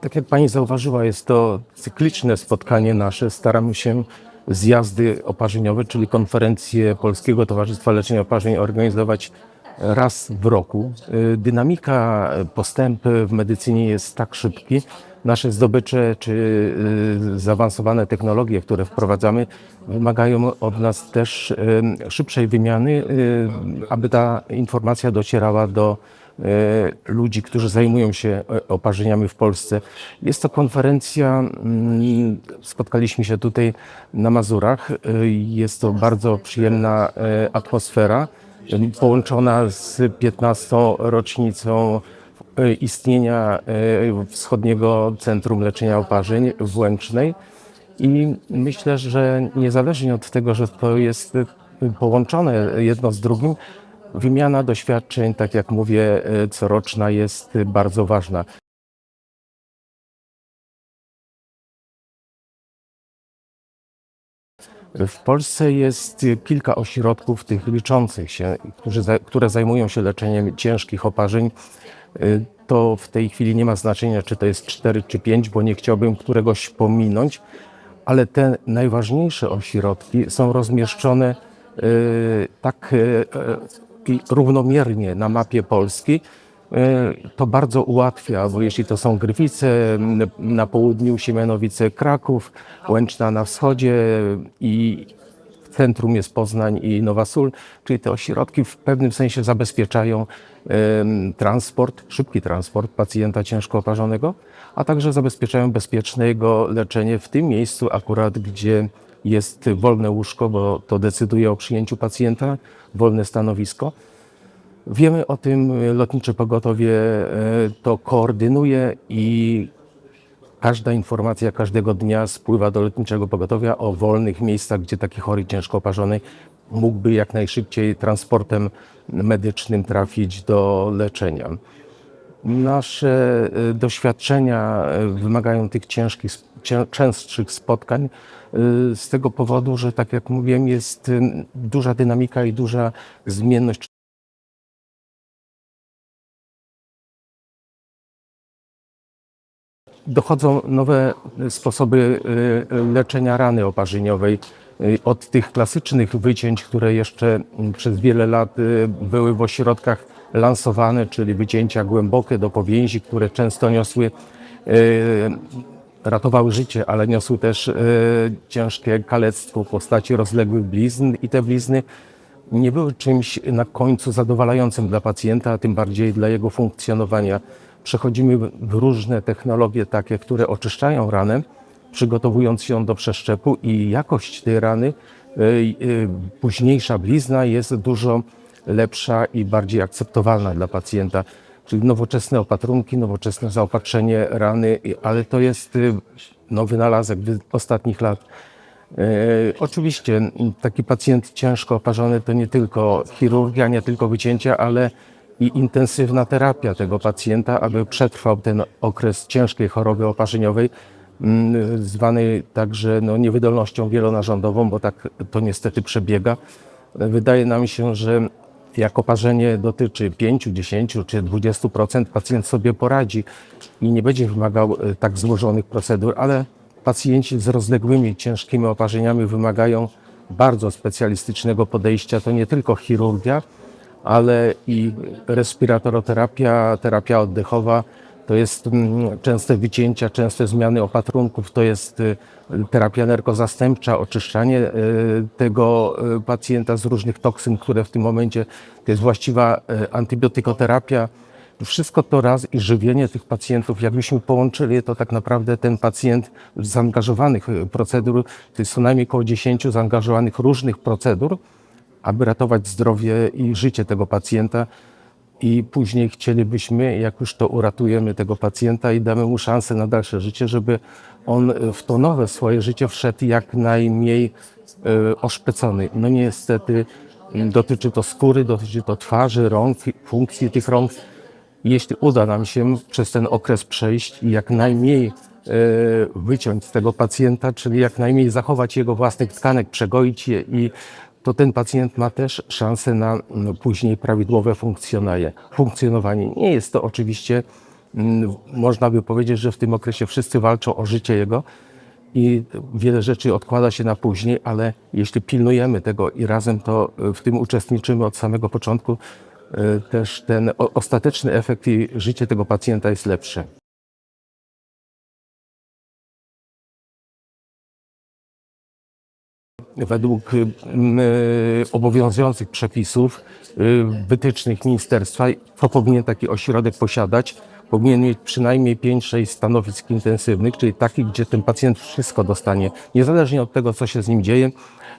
Tak jak Pani zauważyła, jest to cykliczne spotkanie nasze. Staramy się zjazdy oparzeniowe, czyli konferencje Polskiego Towarzystwa Leczenia Oparzeń organizować raz w roku. Y, Dynamika, postępy w medycynie jest tak szybki. Nasze zdobycze czy y, zaawansowane technologie, które wprowadzamy, wymagają od nas też y, szybszej wymiany, y, aby ta informacja docierała do ludzi, którzy zajmują się oparzeniami w Polsce. Jest to konferencja, mm, spotkaliśmy się tutaj na Mazurach. Jest to bardzo przyjemna atmosfera, połączona z 15. rocznicą istnienia e, Wschodniego Centrum Leczenia Oparzeń w Łęcznej. I myślę, że niezależnie od tego, że to jest e, połączone jedno z drugim, wymiana doświadczeń, tak jak mówię, e, coroczna jest e, bardzo ważna. W Polsce jest kilka ośrodków tych liczących się, które zajmują się leczeniem ciężkich oparzeń. Y, To w tej chwili nie ma znaczenia, czy to jest 4 czy 5, bo nie chciałbym któregoś pominąć, ale te najważniejsze ośrodki są rozmieszczone y, tak y, równomiernie na mapie Polski. To bardzo ułatwia, bo jeśli to są Gryfice, na południu Siemianowice, Kraków, Łęczna na wschodzie i centrum jest Poznań i Nowa Sól, czyli te ośrodki w pewnym sensie zabezpieczają transport, szybki transport pacjenta ciężko oparzonego, a także zabezpieczają bezpieczne jego leczenie w tym miejscu akurat, gdzie jest wolne łóżko, bo to decyduje o przyjęciu pacjenta, wolne stanowisko. Wiemy o tym, Lotnicze Pogotowie e, to koordynuje i każda informacja każdego dnia spływa do Lotniczego Pogotowia o wolnych miejscach, gdzie taki chory ciężko oparzony mógłby jak najszybciej transportem medycznym trafić do leczenia. Nasze e, doświadczenia e, wymagają tych ciężkich, cię- częstszych spotkań e, z tego powodu, że tak jak mówiłem, jest duża dynamika i duża zmienność dochodzą nowe sposoby y, leczenia rany oparzeniowej. Y, Od tych klasycznych wycięć, które jeszcze mm, przez wiele lat były w ośrodkach lansowane, czyli wycięcia głębokie do powięzi, które często niosły, ratowały życie, ale niosły też ciężkie kalectwo w postaci rozległych blizn i te blizny nie były czymś na końcu zadowalającym dla pacjenta, a tym bardziej dla jego funkcjonowania. Przechodzimy w różne technologie takie, które oczyszczają ranę, przygotowując ją do przeszczepu i jakość tej rany, y, y, późniejsza blizna jest dużo lepsza i bardziej akceptowalna dla pacjenta. Czyli nowoczesne opatrunki, nowoczesne zaopatrzenie rany, ale to jest y, no, wynalazek wy- ostatnich lat. Oczywiście taki pacjent ciężko oparzony to nie tylko chirurgia, nie tylko wycięcia, ale i intensywna terapia tego pacjenta, aby przetrwał ten okres ciężkiej choroby oparzeniowej, m, zwanej także no, niewydolnością wielonarządową, bo tak to niestety przebiega. Wydaje nam się, że jak oparzenie dotyczy 5, 10 czy 20%, pacjent sobie poradzi i nie będzie wymagał e, tak złożonych procedur, ale pacjenci z rozległymi, ciężkimi oparzeniami wymagają bardzo specjalistycznego podejścia. To nie tylko chirurgia, ale i respiratoroterapia, terapia oddechowa. To jest mm, częste wycięcia, częste zmiany opatrunków, to jest y, terapia narkozastępcza, oczyszczanie y, tego y, pacjenta z różnych toksyn, które w tym momencie to jest właściwa antybiotykoterapia. Wszystko to raz i żywienie tych pacjentów, jakbyśmy połączyli, to tak naprawdę ten pacjent z zaangażowanych procedur, to jest co najmniej około 10 zaangażowanych różnych procedur, aby ratować zdrowie i życie tego pacjenta. I później chcielibyśmy, jak już to uratujemy tego pacjenta i damy mu szansę na dalsze życie, żeby on w to nowe swoje życie wszedł jak najmniej e, oszpecony. No niestety dotyczy to skóry, dotyczy to twarzy, rąk, funkcji tych rąk. Jeśli uda nam się przez ten okres przejść i jak najmniej e, wyciąć z tego pacjenta, czyli jak najmniej zachować jego własnych tkanek, przegoić je i to ten pacjent ma też szansę na no, później prawidłowe funkcjonowanie. Nie jest to oczywiście mm, można by powiedzieć, że w tym okresie wszyscy walczą o życie jego i wiele rzeczy odkłada się na później, ale jeśli pilnujemy tego i razem to y, w tym uczestniczymy od samego początku, y, też ten ostateczny efekt i życie tego pacjenta jest lepsze. Według y, y, obowiązujących przepisów, y, wytycznych ministerstwa, to powinien taki ośrodek posiadać. Powinien mieć przynajmniej 5-6 stanowisk intensywnych, czyli takich, gdzie ten pacjent wszystko dostanie, niezależnie od tego, co się z nim dzieje,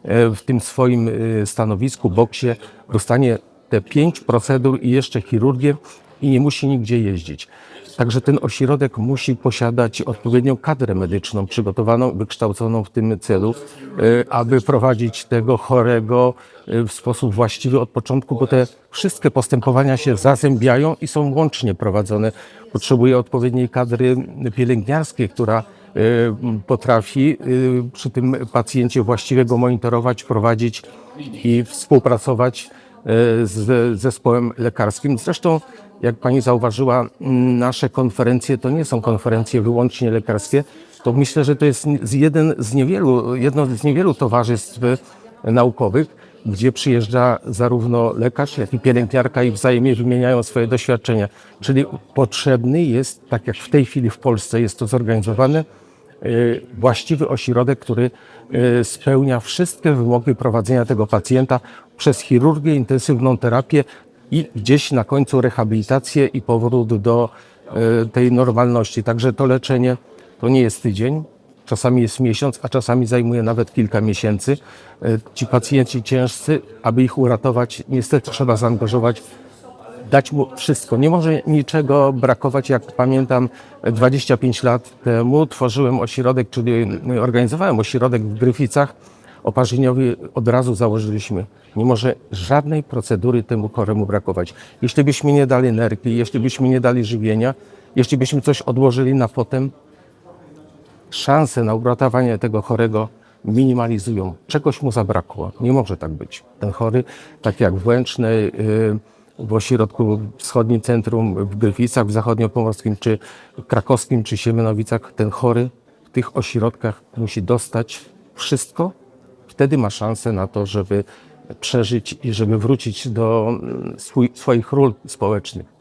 e, w tym swoim stanowisku, boksie, dostanie te 5 procedur i jeszcze chirurgię i nie musi nigdzie jeździć. Także ten ośrodek musi posiadać odpowiednią kadrę medyczną przygotowaną, wykształconą w tym celu, y, aby prowadzić tego chorego y, w sposób właściwy od początku, bo te wszystkie postępowania się zazębiają i są łącznie prowadzone. Potrzebuje odpowiedniej kadry pielęgniarskiej, która y, potrafi przy tym pacjencie właściwie go monitorować, prowadzić i współpracować e, z zespołem lekarskim. Zresztą, jak pani zauważyła, nasze konferencje to nie są konferencje wyłącznie lekarskie. To myślę, że to jest jeden z niewielu, jedno z niewielu towarzystw naukowych, gdzie przyjeżdża zarówno lekarz, jak i pielęgniarka i wzajemnie wymieniają swoje doświadczenia. Czyli potrzebny jest, tak jak w tej chwili w Polsce jest to zorganizowane, właściwy ośrodek, który y, spełnia wszystkie wymogi prowadzenia tego pacjenta przez chirurgię, intensywną terapię i gdzieś na końcu rehabilitację i powrót do y, tej normalności. Także to leczenie to nie jest tydzień, czasami jest miesiąc, a czasami zajmuje nawet kilka miesięcy. Y, Ci pacjenci ciężcy, aby ich uratować, niestety trzeba zaangażować dać mu wszystko. Nie może niczego brakować. Jak pamiętam, 25 lat temu tworzyłem ośrodek, czyli organizowałem ośrodek w Gryficach. Oparzeniowi od razu założyliśmy. Nie może żadnej procedury temu choremu brakować. Jeśli byśmy nie dali nerki, jeśli byśmy nie dali żywienia, jeśli byśmy coś odłożyli na potem, szanse na uratowanie tego chorego minimalizują. Czegoś mu zabrakło. Nie może tak być. Ten chory, tak jak w Łęcznej, y, w ośrodku wschodnim centrum w Gryficach, w zachodniopomorskim, czy krakowskim, czy Siemianowicach, ten chory w tych ośrodkach musi dostać wszystko. Wtedy ma szansę na to, żeby przeżyć i żeby wrócić do mm, swój, swoich ról społecznych.